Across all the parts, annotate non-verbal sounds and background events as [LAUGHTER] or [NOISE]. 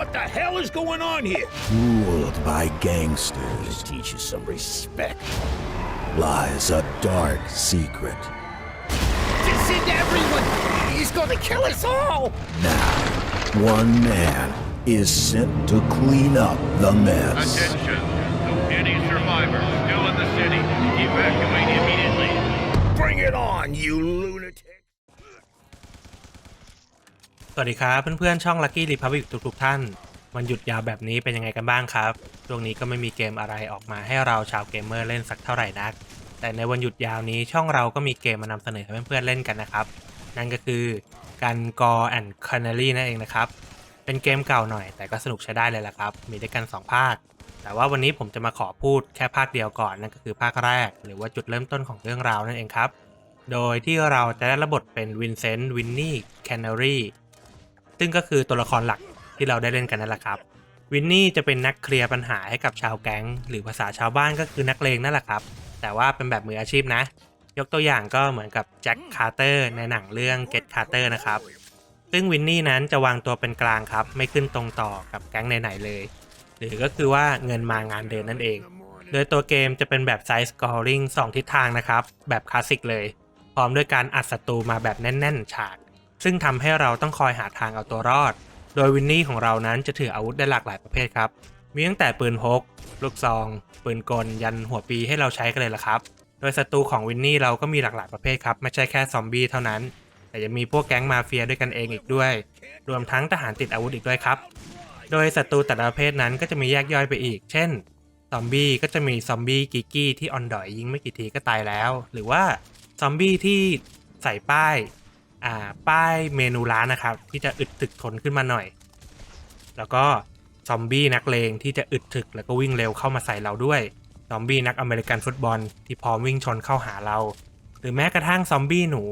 What the hell is going on here? Ruled by gangsters Teach you some respect. lies a dark secret. This is everyone. He's gonna kill us all. Now, one man is sent to clean up the mess. Attention to any survivors still in the city. Evacuate immediately. Bring it on, you lunatic. สวัสดีครับเพื่อนๆ ช่อง Lucky Republic ทุกๆท่านวันหยุดยาวแบบนี้เป็นยังไงกันบ้างครับช่วงนี้ก็ไม่มีเกมอะไรออกมาให้เราชาวเกมเมอร์เล่นสักเท่าไหร่นัก แต่ในวันหยุดยาวนี้ช่องเราก็มีเกมมานำเสนอให้เพื่อนๆเล่นกันนะครับ นั่นก็คือกันกอแอนด์คานารีนั่นเองนะครับ เป็นเกมเก่าหน่อย แต่ก็สนุกใช้ได้เลยละครับ มีด้วยกัน 2 ภาค แต่ว่าวันนี้ผมจะมาขอพูดแค่ภาคเดียวก่อนนั่นก็คือภาคแรก หรือว่าจุดเริ่มต้นของเรื่องราวนั่นเองครับ โดยที่เราจะได้รับบทเป็นวินเซนต์วินนี่แคนนารี ซึ่งก็คือตัวละครหลักที่เราได้เล่นกันนั่นแหละครับ วินนี่จะเป็นนักเคลียร์ปัญหาให้กับชาวแก๊ง หรือภาษาชาวบ้านก็คือนักเลงนั่นแหละครับ แต่ว่าเป็นแบบมืออาชีพนะ ยกตัวอย่างก็เหมือนกับแจ็คคาร์เตอร์ในหนังเรื่อง Get Carter นะครับ ซึ่งวินนี่นั้นจะวางตัวเป็นกลางครับ ไม่ขึ้นตรงต่อกับแก๊งไหนๆเลย หรือก็คือว่าเงินมางานเดินนั่นเอง โดยตัวเกมจะเป็นแบบไซส์ scoring 2ทิศทางนะครับ แบบคลาสสิกเลย พร้อมด้วยการอัดศัตรูมาแบบแน่น ๆ ฉาก ซึ่งทำให้เราต้องคอยหาทางเอาตัวรอด โดยวินนี่ของเรานั้นจะถืออาวุธได้หลากหลายประเภทครับ มีตั้งแต่ปืนพก ลูกซอง ปืนกล ยันหัวปีให้เราใช้กันเลยละครับ โดยศัตรูของวินนี่เราก็มีหลากหลายประเภทครับ ไม่ใช่แค่ซอมบี้เท่านั้น แต่ยังมีพวกแก๊งมาเฟียด้วยกันเองอีกด้วย รวมทั้งทหารติดอาวุธอีกด้วยครับ โดยศัตรูแต่ละประเภทนั้นก็จะมีแยกย่อยไปอีก เช่น ซอมบี้ก็จะมีซอมบี้กิกกี้ที่ออนดอยยิงไม่กี่ทีก็ตายแล้ว หรือว่าซอมบี้ที่ใส่ป้าย อ่าป้ายเมนูร้านนะครับ ที่จะอึดถึกทนขึ้นมาหน่อย แล้วก็ซอมบี้นักเลงที่จะอึดถึกแล้วก็วิ่งเร็วเข้ามาใส่เราด้วยซอมบี้นักอเมริกันฟุตบอลที่พร้อมวิ่งชนเข้าหาเรา หรือแม้กระทั่งซอมบี้หนู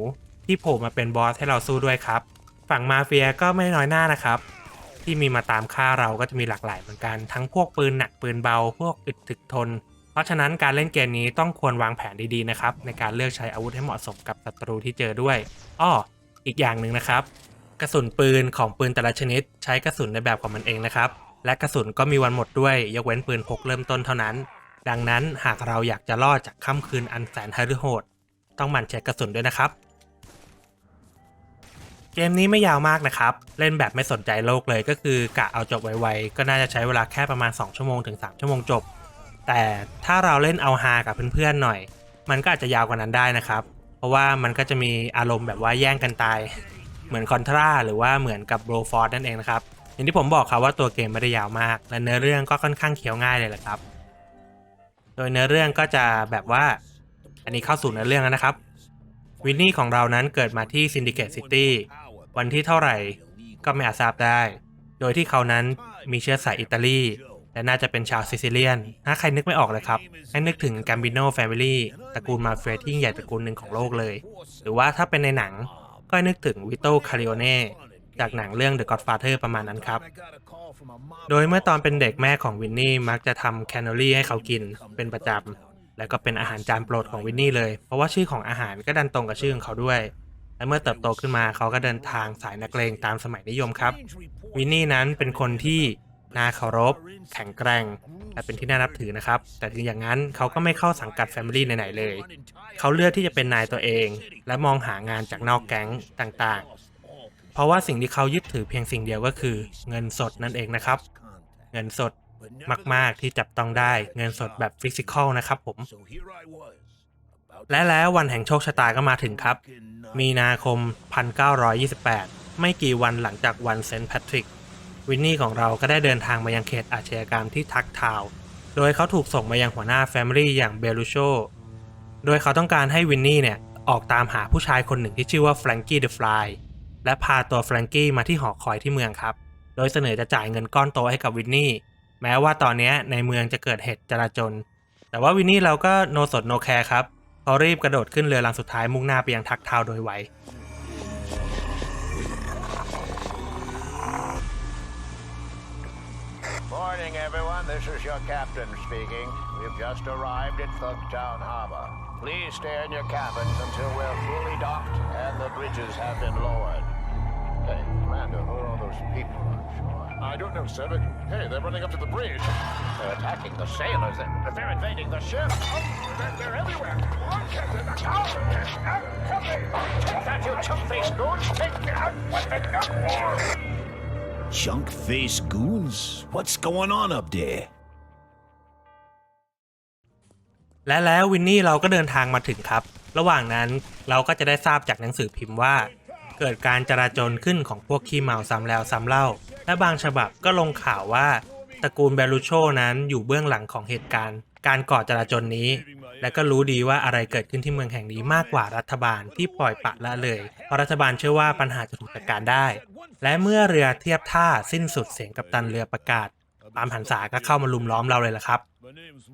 ที่โผล่มาเป็นบอสให้เราสู้ด้วยครับ ฝั่งมาเฟียก็ไม่น้อยหน้านะครับ ที่มีมาตามฆ่าเราก็จะมีหลากหลายเหมือนกันทั้งพวกปืนหนักปืนเบาพวกอึดถึกทน เพราะฉะนั้นการเล่นเกมนี้ต้องควรวางแผนดีๆนะครับในการเลือกใช้อาวุธให้เหมาะสมกับศัตรูที่เจอด้วยอ้อ อีกอย่างหนึ่งนะครับ กระสุนปืนของปืนแต่ละชนิด ใช้กระสุนในแบบของมันเองนะครับ และกระสุนก็มีวันหมดด้วย ยกเว้นปืนพกเริ่มต้นเท่านั้น ดังนั้นหากเราอยากจะรอดจากค่ำคืนอันแสนฮารุโหดต้องหมั่นเช็คกระสุนด้วยนะครับ เกมนี้ไม่ยาวมากนะครับ เล่นแบบไม่สนใจโลกเลยก็คือกะเอาจบไวๆก็น่าจะใช้เวลาแค่ประมาณ 2 ชั่วโมงถึง 3 ชั่วโมงจบ แต่ถ้าเราเล่นเอาฮากับเพื่อนๆหน่อย มันก็อาจจะยาวกว่านั้นได้นะครับ เพราะว่ามันก็จะมีอารมณ์แบบว่าแย่งกันตาย เหมือนคอนทราหรือว่าเหมือนกับโบรฟอร์ดนั่นเองนะครับ อย่างที่ผมบอกครับว่าตัวเกมไม่ได้ยาวมาก และเนื้อเรื่องก็ค่อนข้างเคี้ยวง่ายเลยแหละครับ โดยเนื้อเรื่องก็จะแบบว่า อันนี้เข้าสู่เนื้อเรื่องแล้วนะครับ วินนี่ของเรานั้นเกิดมาที่ซินดิเคตซิตี้วันที่เท่าไหร่ก็ไม่อาจทราบได้ โดยที่เขานั้นมีเชื้อสายอิตาลี และน่าจะเป็นชาวซิซิเลียน ถ้าใครนึกไม่ออกเลยครับ ให้นึกถึงกัมบิโนแฟมิลี่ตระกูลมาเฟียที่ยิ่งใหญ่ตระกูลหนึ่งของโลกเลย หรือว่าถ้าเป็นในหนังก็ให้นึกถึงวิโตคาริโอเน่จากหนังเรื่อง The Godfather ประมาณนั้นครับ โดยเมื่อตอนเป็นเด็กแม่ของวินนี่มักจะทำแคนนอรี่ให้เขากินเป็นประจำ และก็เป็นอาหารจานโปรดของวินนี่เลย เพราะว่าชื่อของอาหารก็ดันตรงกับชื่อของเขาด้วย และเมื่อเติบโตขึ้นมาเขาก็เดินทางสายนักเลงตามสมัยนิยมครับ วินนี่นั้นเป็นคนที่ น่าเคารพ แข็งแกร่ง และเป็นที่น่านับถือนะครับ แต่ถึงอย่างนั้นเขาก็ไม่เข้าสังกัดแฟมิลี่ไหนๆเลย เขาเลือกที่จะเป็นนายตัวเอง และมองหางานจากนอกแก๊งต่างๆ เพราะว่าสิ่งที่เขายึดถือเพียงสิ่งเดียวก็คือ เงินสดนั่นเองนะครับ เงินสดมากๆที่จับต้องได้เงินสดแบบฟิสิกอลนะครับผม และแล้ววันแห่งโชคชะตาก็มาถึงครับ มีนาคม 1928 ไม่กี่วันหลังจากวันเซนต์แพทริก วินนี่ของเราก็ได้เดินทางมายังเขตอาชญากรรมที่ทักทาว โดยเขาถูกส่งมายังหัวหน้าแฟมิลี่อย่างเบลูโช โดยเขาต้องการให้วินนี่เนี่ยออกตามหาผู้ชายคนหนึ่งที่ชื่อว่าแฟรงกี้เดอะฟลายและพาตัวแฟรงกี้มาที่หอคอยที่เมืองครับ โดยเสนอจะจ่ายเงินก้อนโตให้กับวินนี่แม้ว่าตอนนี้ในเมืองจะเกิดเหตุจลาจลแต่ว่าวินนี่เราก็โนสดโนแคร์ครับเขารีบกระโดดขึ้นเรือลำสุดท้ายมุ่งหน้าไปยังทักทาวโดยไว This is your captain speaking. We've just arrived at Thugtown Harbor. Please stay in your cabins until we're fully docked and the bridges have been lowered. Hey, Commander, who are all those people on shore? I don't know, sir, but hey, they're running up to the bridge. They're attacking the sailors. They're, they're invading the ship. Oh, they're, they're everywhere. Them. Oh, help me. Take that, you chump-faced goons! Take that! What the hell? Chunk face goons? What's going on up there? และแล้ววินนี่เราก็เดินทางมาถึงครับ ระหว่างนั้นเราก็จะได้ทราบจากหนังสือพิมพ์ว่า เกิดการจราจนขึ้นของพวกขี้เมาซ้ำแล้วซ้ำเล่า และบางฉบับก็ลงข่าวว่าตระกูลเบลูโชนั้นอยู่เบื้องหลังของเหตุการณ์ การก่อจราจนนี้ และก็รู้ดีว่าอะไรเกิดขึ้นที่เมืองแห่งนี้มากกว่ารัฐบาลที่ปล่อยปละละเลย เพราะรัฐบาลเชื่อว่าปัญหาจะถูกจัดการได้ และเมื่อเรือเทียบท่าสิ้นสุดเสียงกัปตันเรือประกาศปามหันษาก็เข้ามาลุมล้อมเราเลยละครับ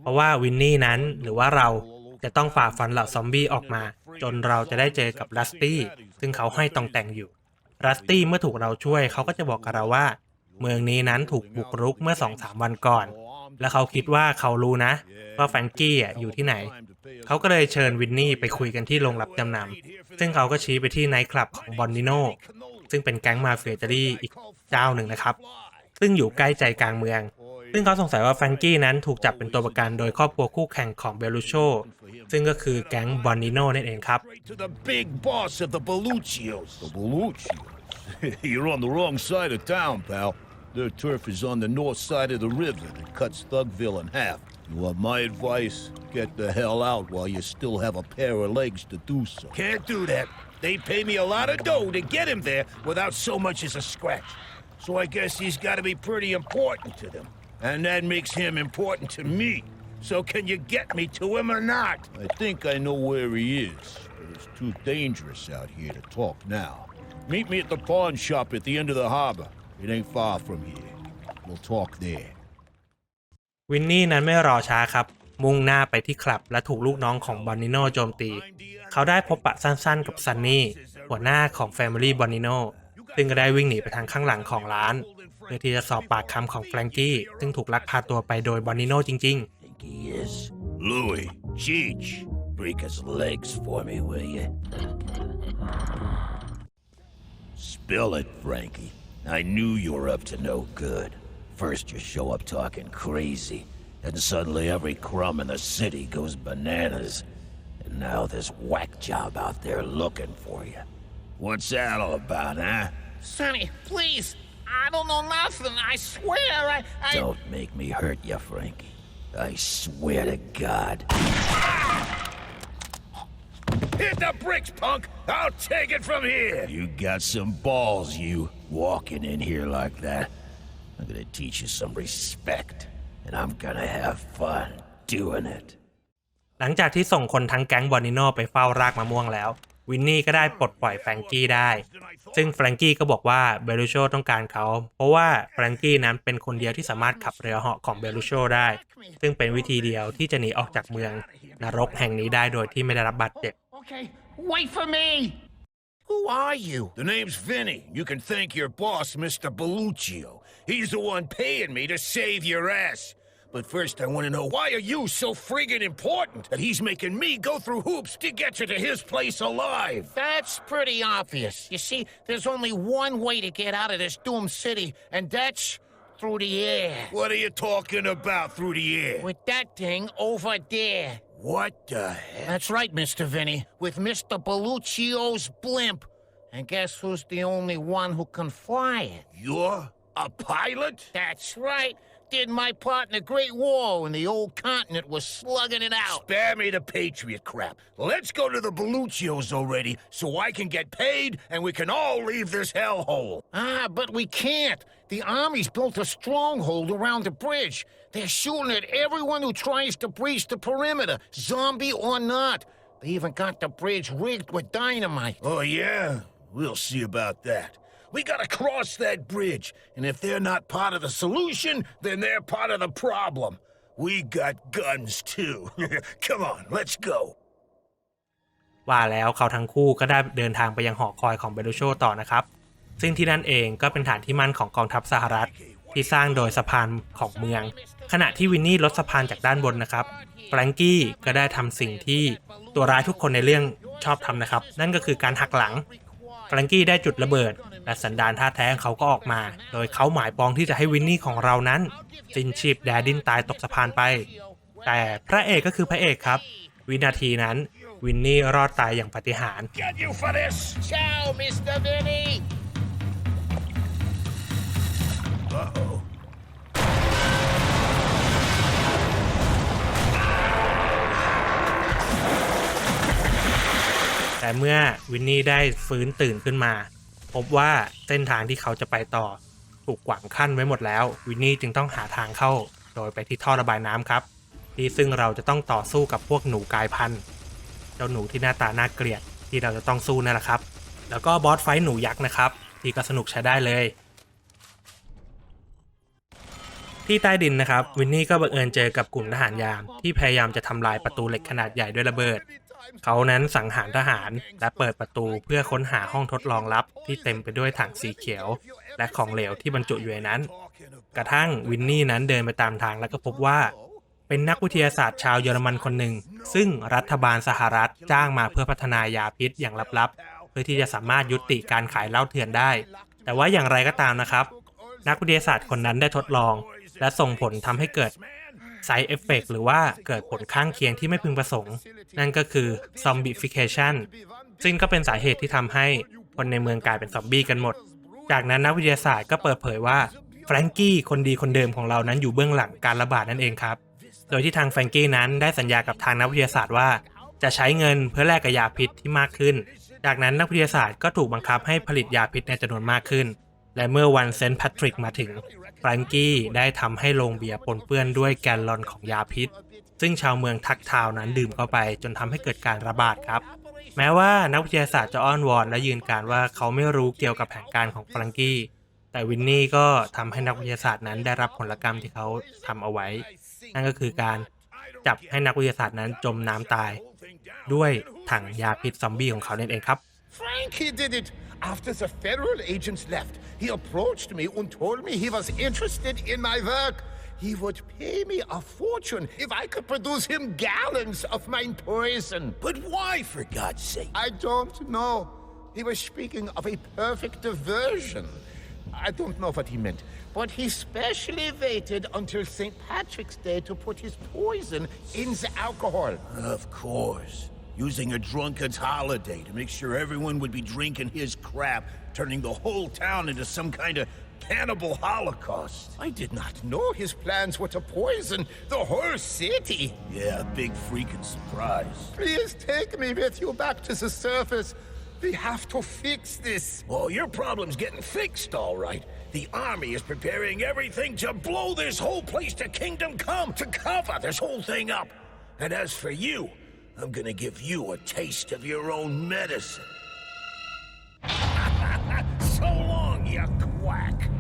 เพราะว่าวินนี่นั้นหรือว่าเราจะต้องฝ่าฟันเหล่าซอมบี้ออกมา จนเราจะได้เจอกับรัสตี้ซึ่งเขาให้ตองแต่งอยู่ รัสตี้เมื่อถูกเราช่วยเขาก็จะบอกกับเราว่า เมืองนี้นั้นถูกบุกรุกเมื่อ2-3วันก่อน และเขาคิดว่าเขารู้นะ ว่าแฟรงกี้อะอยู่ที่ไหน เขาก็เลยเชิญวินนี่ไปคุยกันที่โรงรับจำนำซึ่งเขาก็ชี้ไปที่ไนท์คลับของบอนนิโนซึ่งเป็นแก๊งมาเฟียอิตาลีอีกเจ้าหนึ่งนะครับ ซึ่งอยู่ใกล้ใจกลางเมือง ซึ่งเขาสงสัยว่าแฟรงกี้นั้นถูกจับเป็นตัวประกันโดยครอบครัวคู่แข่งของเบลูโชซึ่งก็คือแก๊งบอนนิโนนั่นเองครับ To the big boss of the Belluccios. The Belluccios? You're on the wrong side of town, pal. Their turf is on the north side of the river that cuts Thugville in half. You want my advice? Get the hell out while you still have a pair of legs to do so. Can't do that. They pay me a lot of dough to get him there without so much as a scratch. So I guess he's got to be pretty important to them. And that makes him important to me. So can you get me to him or not? I think I know where he is, but it's too dangerous out here to talk now. Meet me at the pawn shop at the end of the harbor. It ain't far from here. We'll talk there. วินนี่นั้นไม่รอช้าครับ มุ่งหน้าไปที่คลับและถูกลูกน้องของบอนนิโนโจมตี เขาได้พบปะสั้นๆ กับซันนี่ หัวหน้าของ Family บอนนิโนซึ่งก็ได้วิ่งหนีไปทางข้างหลังของร้าน เพื่อที่จะสอบปากคำของแฟรงกี้ซึ่งถูกลักพาตัวไปโดยบอนนิโนจริงๆ Think he is? Louis, Cheech, break his legs for me, will you? Spill it, Frankie. I knew you were up to no good. First you show up talking crazy, then suddenly every crumb in the city goes bananas. And now this whack job out there looking for you. What's that all about, huh? Sonny, please. I don't know nothing. I swear. I. I... Don't make me hurt you, Frankie. I swear to God. Hit the bricks, punk! I'll take it from here! You got some balls, you, walking in here like that. I'm gonna teach you some respect, and I'm gonna have fun doing it. หลังจากที่ส่งคนทั้งแก๊งบอนนิโนไปเฝ้ารากมะม่วงแล้ว วินนี่ก็ได้ปลดปล่อยแฟรงกี้ได้ ซึ่งแฟรงกี้ก็บอกว่าเบลูโชต้องการเขา เพราะว่าแฟรงกี้นั้นเป็นคนเดียวที่สามารถขับเรือเหาะของเบลูโชได้ ซึ่งเป็นวิธีเดียวที่จะหนีออกจากเมืองนรกแห่งนี้ได้โดยที่ไม่ได้รับบาดเจ็บ Okay, wait for me. Who are you? The name's Vinny. You can thank your boss, Mr. Belluccio. He's the one paying me to save your ass. But first, I want to know why are you so friggin' important that he's making me go through hoops to get you to his place alive? That's pretty obvious. You see, there's only one way to get out of this doomed city, and that's through the air. What are you talking about through the air? With that thing over there. What the hell? That's right, Mr. Vinny. With Mr. Belluccio's blimp. And guess who's the only one who can fly it? You're a pilot? That's right. Did my part in the Great War when the old continent was slugging it out. Spare me the Patriot crap. Let's go to the Belluccios already so I can get paid and we can all leave this hellhole. Ah, but we can't. The army's built a stronghold around the bridge. They're shooting at everyone who tries to breach the perimeter, zombie or not. They even got the bridge rigged with dynamite. Oh, yeah? We'll see about that. We gotta cross that bridge, and if they're not part of the solution, then they're part of the problem. We got guns too. [LAUGHS] Come on, let's go. ว่าแล้วเขาทั้งคู่ก็ได้เดินทางไปยังหอคอยของเบลูโชต่อนะครับ ซึ่งที่นั่นเองก็เป็นฐานที่มั่นของกองทัพสหรัฐ ที่สร้างโดยสะพานของเมือง ขณะที่วินนี่ลดสะพานจากด้านบนนะครับแฟรงกี้ก็ได้ทำสิ่งที่ตัวร้ายทุกคนในเรื่องชอบทำนะครับ นั่นก็คือการหักหลังแฟรงกี้ได้จุดระเบิด และสันดานท่าแท้งเขาก็ออกมา โดยเขาหมายปองที่จะให้วินนี่ของเรานั้น สิ้นชีพแดดดินตายตกสะพานไป แต่พระเอกก็คือพระเอกครับ วินาทีนั้นวินนี่รอดตายอย่างปาฏิหาริย์ แต่เมื่อวินนี่ได้ฟื้นตื่นขึ้นมา พบว่าเส้นทางที่เขาจะไปต่อ ถูกขวางขั้นไว้หมดแล้ว วินนี่จึงต้องหาทางเข้า โดยไปที่ท่อระบายน้ำครับ ที่ซึ่งเราจะต้องต่อสู้กับพวกหนูกายพันธุ์เจ้าหนูที่หน้าตาน่าเกลียดที่เราจะต้องสู้นั่นแหละครับ แล้วก็บอสไฟท์หนูยักษ์นะครับ ที่ก็สนุกใช้ได้เลย ที่ใต้ดินนะครับ วินนี่ก็บังเอิญเจอกับกลุ่มทหารยาม ที่พยายามจะทำลายประตูเหล็กขนาดใหญ่ด้วยระเบิด เขานั้นสังหารทหารและเปิดประตูเพื่อค้นหาห้องทดลองลับ ที่เต็มไปด้วยถังสีเขียว และของเหลวที่บรรจุอยู่ในนั้น กระทั่งวินนี่นั้นเดินไปตามทางแล้วก็พบว่า เป็นนักวิทยาศาสตร์ชาวเยอรมันคนหนึ่ง ซึ่งรัฐบาลสหรัฐจ้างมาเพื่อพัฒนายาพิษอย่างลับๆ เพื่อที่จะสามารถยุติการขายเหล้าเถื่อนได้ แต่ว่าอย่างไรก็ตามนะครับ นักวิทยาศาสตร์คนนั้นได้ทดลอง และส่งผลทำให้เกิด side effect หรือว่าเกิดผลข้างเคียงที่ไม่พึงประสงค์ นั่นก็คือ zombification ซึ่งก็เป็นสาเหตุที่ทำให้คนในเมืองกลายเป็นซอมบี้กันหมด จากนั้นนักวิทยาศาสตร์ก็เปิดเผยว่าแฟรงกี้คนดีคนเดิมของเรานั้นอยู่เบื้องหลังการระบาดนั่นเองครับ โดยที่ทางแฟรงกี้นั้นได้สัญญากับทางนักวิทยาศาสตร์ว่า จะใช้เงินเพื่อแลกกับยาพิษที่มากขึ้น จากนั้นนักวิทยาศาสตร์ก็ถูกบังคับให้ผลิตยาพิษในจำนวนมากขึ้น และเมื่อวันเซนต์แพทริกมาถึงแฟรงกี้ได้ทำให้โรงเบียร์ปนเปื้อนด้วยแกลลอนของยาพิษ ซึ่งชาวเมืองทักทาวน์นั้นดื่มเข้าไปจนทำให้เกิดการระบาดครับ แม้ว่านักวิทยาศาสตร์จะอ้อนวอนและยืนการว่าเขาไม่รู้เกี่ยวกับแผนการของแฟรงกี้แต่วินนี่ก็ทำให้นักวิทยาศาสตร์นั้นได้รับผลกรรมที่เขาทำเอาไว้ นั่นก็คือการจับให้นักวิทยาศาสตร์นั้นจมน้ำตาย ด้วยถังยาพิษซอมบี้ของเขานั่นเองครับ Frankie did it! After the federal agents left, he approached me and told me he was interested in my work. He would pay me a fortune if I could produce him gallons of my poison. But why, for God's sake? I don't know. He was speaking of a perfect diversion. I don't know what he meant, but he specially waited until St. Patrick's Day to put his poison in the alcohol. Of course. Using a drunkard's holiday to make sure everyone would be drinking his crap, turning the whole town into some kind of cannibal holocaust. I did not know his plans were to poison the whole city. Yeah, big freaking surprise. Please take me with you back to the surface. We have to fix this. Oh, your problem's getting fixed, all right. The army is preparing everything to blow this whole place to kingdom come, to cover this whole thing up. And as for you, I'm gonna give you a taste of your own medicine. [LAUGHS] so long, you quack.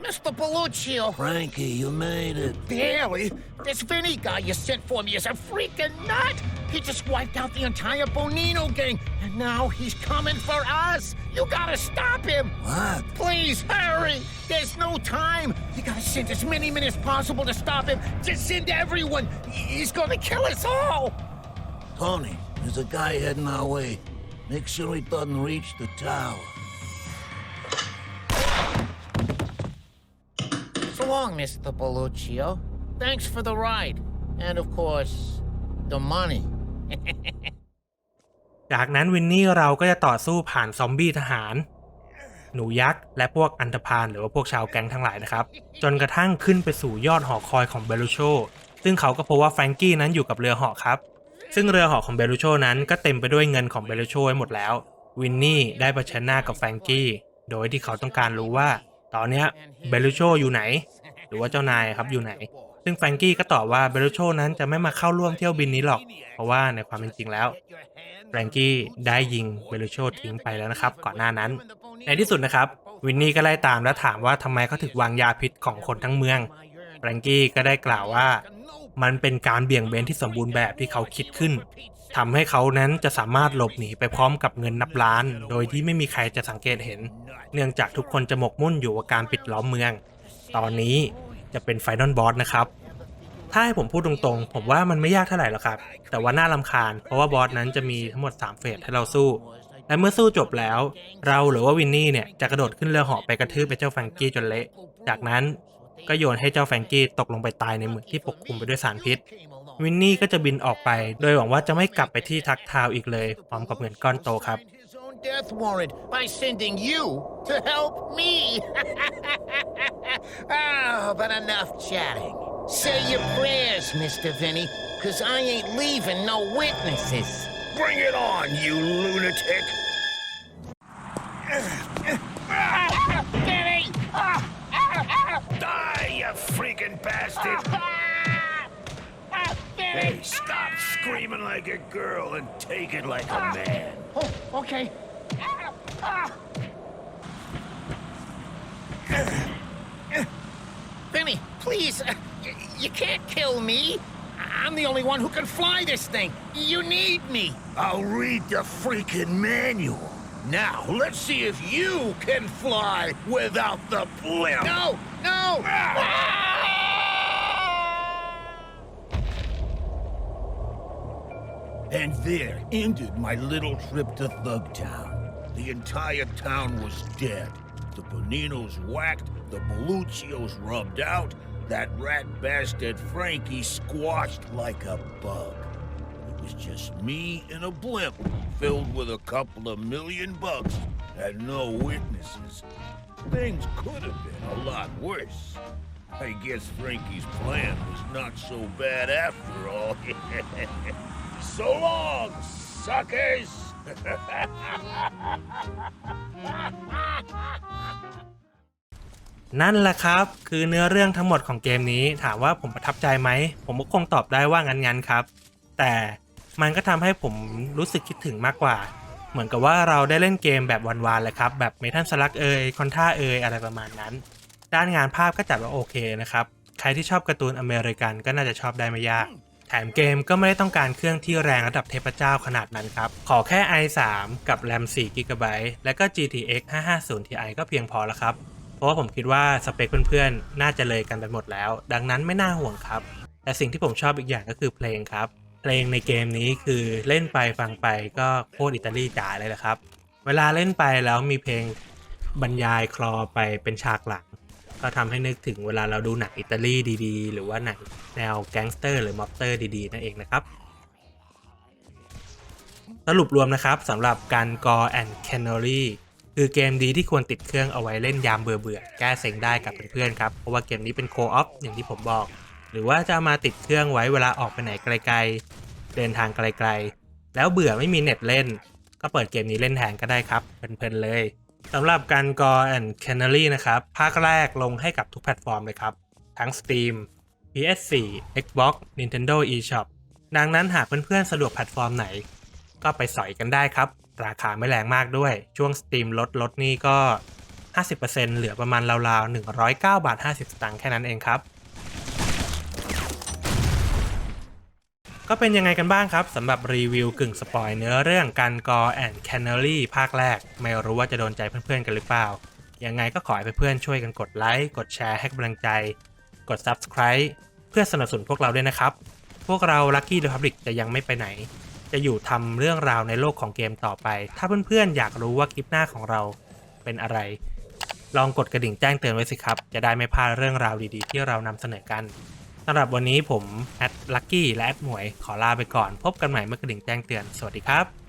Mr. Belluccio. Frankie, you made it. Barely. This Vinny guy you sent for me is a freaking nut. He just wiped out the entire Bonino gang, and now he's coming for us. You gotta stop him. What? Please hurry. There's no time. You gotta send as many men as possible to stop him. Just send everyone. He's gonna kill us all. Tony, there's a guy heading our way. Make sure he doesn't reach the tower. So long, Mr. Belluccio. Thanks for the ride. And of course, the money. จากนั้นวินนี่เราก็จะต่อสู้ผ่านซอมบี้ทหาร หนูยักษ์ และพวกอันธพาลหรือว่าพวกชาวแก๊งทั้งหลายนะครับ จนกระทั่งขึ้นไปสู่ยอดหอคอยของเบลูโช ซึ่งเขาก็พบว่าแฟรงกี้นั้นอยู่กับเรือเหาะครับ ซึ่งเรือเหาะของเบลูโชนั้นก็เต็มไปด้วยเงินของเบลูโชไว้หมดแล้ว วินนี่ได้เผชิญหน้ากับแฟรงกี้ โดยที่เขาต้องการรู้ว่า ตอนนี้เบลูโชอยู่ไหน หรือว่าเจ้านายครับอยู่ไหน ซึ่งแฟรงกี้ก็ตอบว่าเบลูโชนั้นจะไม่มาเข้าร่วมเที่ยวบินนี้หรอก เพราะว่าในความเป็นจริงแล้วแฟรงกี้ได้ยิงเบลูโชทิ้งไปแล้วนะครับ ก่อนหน้านั้น ในที่สุดนะครับ วินนี่ก็ไล่ตามและถามว่าทำไมเขาถึงวางยาพิษของคนทั้งเมืองแฟรงกี้ก็ได้กล่าวว่ามันเป็นการเบี่ยงเบนที่สมบูรณ์แบบที่เขาคิดขึ้นทำให้เขานั้นจะสามารถหลบหนีไปพร้อมกับเงินนับล้าน โดยที่ไม่มีใครจะสังเกตเห็น เนื่องจากทุกคนจะหมกมุ่นอยู่กับการปิดล้อมเมือง ตอนนี้ จะเป็นไฟนอลบอสนะครับ ถ้าให้ผมพูดตรงๆ ผมว่ามันไม่ยากเท่าไหร่หรอกครับ แต่ว่าน่ารำคาญ เพราะว่าบอสนั้นจะมีทั้งหมด 3 เฟสให้เราสู้ และเมื่อสู้จบแล้ว เราหรือว่าวินนี่เนี่ยจะกระโดดขึ้นเรือเหาะไปกระทืบไปเจ้าแฟรงกี้จนเละ จากนั้นก็โยนให้เจ้าแฟรงกี้ตกลงไปตายในเหมืองที่ปกคลุมไปด้วยสารพิษ วินนี่ก็จะบินออกไป โดยหวังว่าจะไม่กลับไปที่ทักทาวอีกเลยพร้อมกับเงินก้อนโตครับ death warrant by sending you to help me. [LAUGHS] oh, but enough chatting. Say your prayers, Mr. Vinny, because I ain't leaving no witnesses. Bring it on, you lunatic! Vinny! Ah! Ah! Die, you freaking bastard! Ah! Ah! Hey, stop screaming like a girl and take it like a man. Oh, okay. Ah! Ah! Please, uh, you can't kill me. I'm the only one who can fly this thing. You need me. I'll read the freaking manual. Now, let's see if you can fly without the blimp. No, no. And there ended my little trip to Thugtown. The entire town was dead. The Boninos whacked, the Belluccios rubbed out, that rat bastard Frankie squashed like a bug. It was just me in a blimp filled with a couple of million bucks and no witnesses. Things could have been a lot worse. I guess Frankie's plan was not so bad after all. [LAUGHS] so long, suckers! นั่นแหละครับ คือเนื้อเรื่องทั้งหมดของเกมนี้ถามว่าผมประทับใจไหม ผมก็คงตอบได้ว่างั้นๆครับ แต่มันก็ทำให้ผมรู้สึกคิดถึงมากกว่า เหมือนกับว่าเราได้เล่นเกมแบบวันๆเลยครับ แบบเมทัลสลักเอยคอนท่าเอยอะไรประมาณนั้น ด้านงานภาพก็จัดว่าโอเคนะครับ ใครที่ชอบการ์ตูนอเมริกันก็น่าจะชอบได้ไม่ยาก แถมเกมก็ไม่ได้ต้องการเครื่องที่แรงระดับเทพเจ้าขนาดนั้นครับ ขอแค่ i3 กับ RAM 4 GB และก็ GTX 550 Ti ก็เพียงพอแล้วครับ เพราะว่าผมคิดว่าสเปคเพื่อนๆ น่าจะเลยกันไปหมดแล้ว ดังนั้นไม่น่าห่วงครับ แต่สิ่งที่ผมชอบอีกอย่างก็คือเพลงครับ เพลงในเกมนี้คือเล่นไปฟังไปก็โคตรอิตาลีจ๋าเลยละครับ เวลาเล่นไปแล้วมีเพลงบรรยายคลอไปเป็นฉากหลัง ก็ทำให้นึกถึงเวลาเราดูหนังอิตาลีดีๆ หรือว่าหนังแนวแก๊งสเตอร์หรือม็อบเตอร์ดีๆ นั่นเองนะครับ สรุปรวมนะครับสำหรับการกอแอนแคนนอรี่คือเกมดีที่ควรติดเครื่องเอาไว้เล่นยามเบื่อเบื่อๆแก้เซ็งได้กับเพื่อนๆครับ เพราะว่าเกมนี้เป็นโคออฟอย่างที่ผมบอก หรือว่าจะมาติดเครื่องไว้เวลาออกไปไหนไกลๆ เดินทางไกลๆ แล้วเบื่อไม่มีเน็ตเล่น ก็เปิดเกมนี้เล่นแทนก็ได้ครับเพลินๆเลย สำหรับการกอแอนแคนนอรี่นะครับ ภาคแรกลงให้กับทุกแพลตฟอร์มเลยครับ ทั้ง Steam PS4 Xbox Nintendo eShop ดังนั้นหากเพื่อนๆสะดวกแพลตฟอร์มไหน ก็ไปสอยกันได้ครับ ราคาไม่แรงมากด้วย ช่วง Steam ลดลดนี่ก็ 50%เหลือประมาณราวๆ 109 บาท 50 สตางค์แค่นั้นเองครับ ก็เป็นยังไงกันบ้างครับสำหรับรีวิวกึ่งสปอยเนื้อเรื่องการกอแอนแคนเนอรี่ภาคแรก ไม่รู้ว่าจะโดนใจเพื่อนๆกันหรือเปล่า ยังไงก็ขอให้เพื่อนๆช่วยกันกดไลค์กดแชร์ให้กำลังใจ กด Subscribe เพื่อสนับสนุนพวกเราด้วยนะครับ พวกเรา Lucky Republic จะยังไม่ไปไหน จะอยู่ทำเรื่องราวในโลกของเกมต่อไป ถ้าเพื่อนๆอยากรู้ว่าคลิปหน้าของเราเป็นอะไร ลองกดกระดิ่งแจ้งเตือนไว้สิครับ จะได้ไม่พลาดเรื่องราวดีๆ ที่เรานำเสนอกัน สำหรับวันนี้ผมแอดลักกี้และแอดหมวยขอลาไปก่อน พบกันใหม่เมื่อกระดิ่งแจ้งเตือน สวัสดีครับ